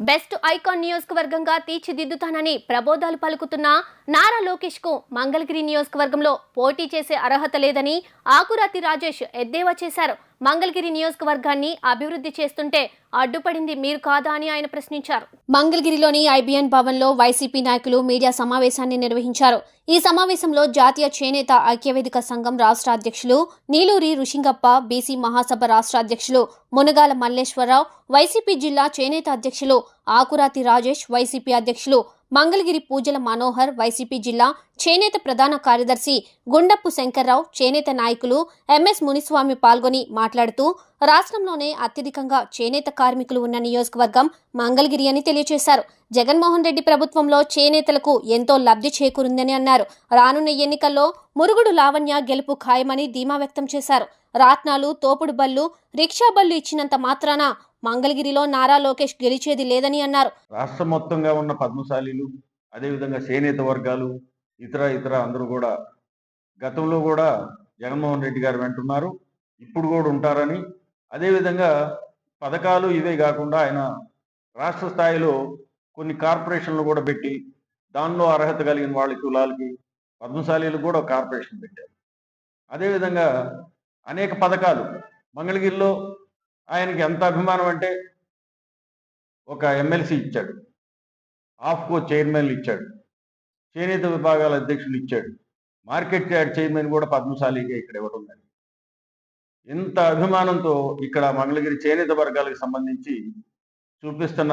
Best icon నియోజకవర్గంగా తీర్చిదిద్దుతానని ప్రబోధాలు పలుకుతున్న నారా లోకేష్కు మంగళగిరి నియోజకవర్గంలో పోటీ చేసే అర్హత లేదని ఆకురాతి రాజేష్ ఎద్దేవా చేశారు. మంగళగిరి నియోజకవర్గాన్ని అభివృద్ధి చేస్తుంటే అడ్డుపడింది మీరు కాదా అని ఆయన ప్రశ్నించారు. మంగళగిరిలోని ఐబిఎన్ భవన్లో వైసీపీ నాయకులు మీడియా సమావేశాన్ని నిర్వహించారు. ఈ సమావేశంలో జాతీయ చేనేత ఐక్యవేదిక సంఘం రాష్ట్ర అధ్యక్షులు నీలూరి రుషింగప్ప బీసీ మహాసభ రాష్ట్ర అధ్యక్షులు మునగాల మల్లేశ్వరరావు వైసీపీ జిల్లా చేనేత అధ్యక్షులు ఆకురాతి రాజేష్ వైసీపీ అధ్యక్షులు మంగళగిరి పూజల మనోహర్ వైసీపీ జిల్లా చేనేత ప్రధాన కార్యదర్శి గుండప్పు శంకర్రావు చేనేత నాయకులు ఎంఎస్ మునిస్వామి పాల్గొని మాట్లాడుతూ రాష్ట్రంలోనే అత్యధికంగా చేనేత కార్మికులు ఉన్న నియోజకవర్గం మంగళగిరి అని తెలియజేశారు జగన్మోహన్ రెడ్డి ప్రభుత్వంలో చేనేతలకు ఎంతో లబ్ధి చేకూరిందని అన్నారు. రానున్న ఎన్నికల్లో మురుగుడు లావణ్య గెలుపు ఖాయమని ధీమా వ్యక్తం చేశారు. రాట్నాలు తోపుడు బళ్ళు రిక్షా బళ్ళు ఇచ్చినంత మాత్రాన మంగళగిరిలో నారా లోకేష్ గెలిచేది లేదని అన్నారు. రాష్ట్రం మొత్తంగా ఉన్న పద్మశాలీలు అదేవిధంగా చేనేత వర్గాలు ఇతర ఇతర అందరూ కూడా గతంలో కూడా జగన్మోహన్ రెడ్డి గారు వెంటున్నారు ఇప్పుడు కూడా ఉంటారని. అదేవిధంగా పథకాలు ఇవే కాకుండా ఆయన రాష్ట్ర స్థాయిలో కొన్ని కార్పొరేషన్లు కూడా పెట్టి దానిలో అర్హత కలిగిన వాళ్ళ కులాలకి పద్మశాలీలు కూడా కార్పొరేషన్ పెట్టారు. అదేవిధంగా అనేక పథకాలు మంగళగిరిలో ఆయనకి ఎంత అభిమానం అంటే ఒక ఎమ్మెల్సీ ఇచ్చాడు. ఆఫ్కో చైర్మన్ ఇచ్చాడు. చేనేత విభాగాల అధ్యక్షులు ఇచ్చాడు. మార్కెట్ యార్డ్ చైర్మన్ కూడా పద్మశాలిగా ఇక్కడ ఇవ్వడం జరిగింది ఇంత అభిమానంతో ఇక్కడ మంగళగిరి చేనేత వర్గాలకు సంబంధించి చూపిస్తున్న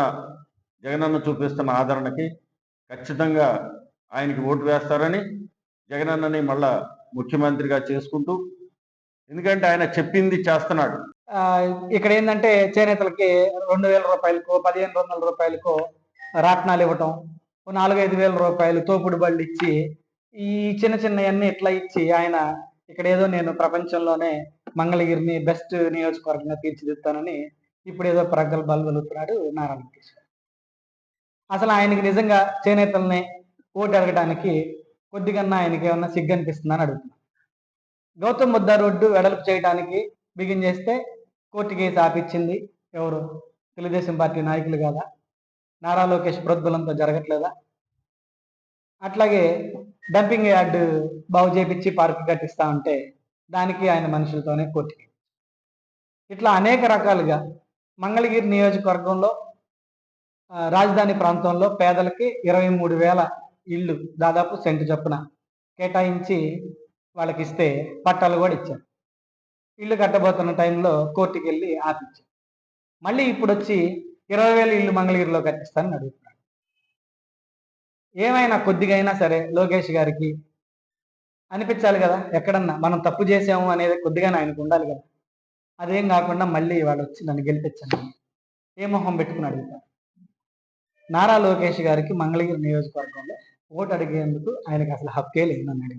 జగనన్న చూపిస్తున్న ఆదరణకి ఖచ్చితంగా ఆయనకి ఓటు వేస్తారని జగనన్నని మళ్ళా ముఖ్యమంత్రిగా చేసుకుంటూ ఎందుకంటే ఆయన చెప్పింది చేస్తున్నాడు. ఇక్కడ ఏంటంటే చేనేతలకి రెండు వేల రూపాయలకు పదిహేను వందల రూపాయలకు రాట్నాలు ఇవ్వటం ఓ నాలుగైదు వేల రూపాయలు తోపుడు బళ్ళు ఇచ్చి ఈ చిన్న చిన్నవన్నీ ఇట్లా ఇచ్చి ఆయన ఇక్కడ ఏదో నేను ప్రపంచంలోనే మంగళగిరిని బెస్ట్ నియోజకవర్గంగా తీర్చిదిద్దుతానని ఇప్పుడు ఏదో ప్రగల్భాలు వెలుగుతున్నాడు నారాయణ కిషోర్ అసలు ఆయనకి నిజంగా చేనేతల్ని ఓటు అడగడానికి కొద్దిగన్నా ఆయనకి ఏమన్నా సిగ్గు అనిపిస్తుందని అడుగుతున్నాను గౌతమ్ బుద్ధ రోడ్డు వెడల్పు చేయడానికి బిగిన్ చేస్తే కోర్టు కేసు ఆపిచ్చింది. ఎవరు? తెలుగుదేశం పార్టీ నాయకులు కాదా? నారా లోకేష్ ప్రోద్బలంతో జరగట్లేదా? అట్లాగే డంపింగ్ యార్డు బాగు చేపించి పార్క్ కట్టిస్తా ఉంటే దానికి ఆయన మనుషులతోనే కోర్టుకి ఇట్లా అనేక రకాలుగా మంగళగిరి నియోజకవర్గంలో రాజధాని ప్రాంతంలో పేదలకి ఇరవై మూడు వేల ఇళ్ళు దాదాపు సెంటు చొప్పున కేటాయించి వాళ్ళకి ఇస్తే పట్టాలు కూడా ఇచ్చారు. ఇల్లు కట్టబోతున్న టైంలో కోర్టుకి వెళ్ళి ఆపించారు మళ్ళీ ఇప్పుడు వచ్చి ఇరవై వేలు ఇల్లు మంగళగిరిలో కట్టిస్తానని అడుగుతున్నాడు. ఏమైనా కొద్దిగా అయినా సరే లోకేష్ గారికి అనిపించాలి కదా ఎక్కడన్నా మనం తప్పు చేసాము అనేది కొద్దిగానే ఆయనకు ఉండాలి కదా. అదేం కాకుండా మళ్ళీ వాళ్ళు వచ్చి నన్ను గెలిపించండి ఏ మొహం పెట్టుకుని అడుగుతారు నారా లోకేష్ గారికి మంగళగిరి నియోజకవర్గంలో ఓటు అడిగేందుకు ఆయనకు అసలు హక్కే లేదు నన్ను